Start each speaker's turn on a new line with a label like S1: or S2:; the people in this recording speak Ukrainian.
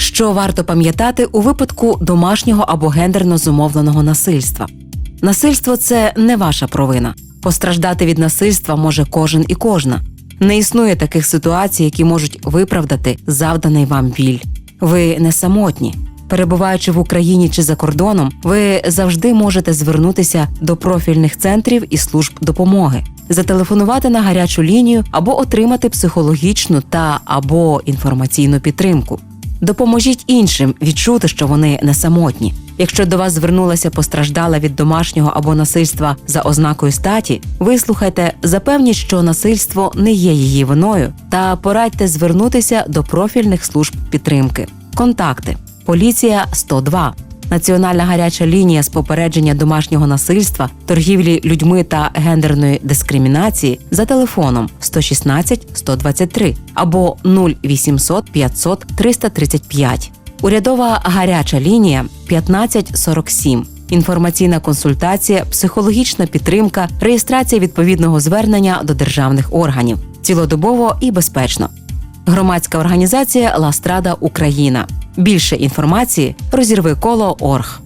S1: Що варто пам'ятати у випадку домашнього або гендерно зумовленого насильства? Насильство це не ваша провина. Постраждати від насильства може кожен і кожна. Не існує таких ситуацій, які можуть виправдати завданий вам біль. Ви не самотні. Перебуваючи в Україні чи за кордоном, ви завжди можете звернутися до профільних центрів і служб допомоги, зателефонувати на гарячу лінію або отримати психологічну та або інформаційну підтримку. Допоможіть іншим відчути, що вони не самотні. Якщо до вас звернулася постраждала від домашнього або насильства за ознакою статі, вислухайте, запевніть, що насильство не є її виною, та порадьте звернутися до профільних служб підтримки. Контакти: Поліція 102, Національна гаряча лінія з попередження домашнього насильства, торгівлі людьми та гендерної дискримінації за телефоном 116 123 або 0800 500 335. Урядова гаряча лінія 1547. Інформаційна консультація, психологічна підтримка, реєстрація відповідного звернення до державних органів цілодобово і безпечно. Громадська організація Ластрада Україна. Більше інформації розірви коло орг.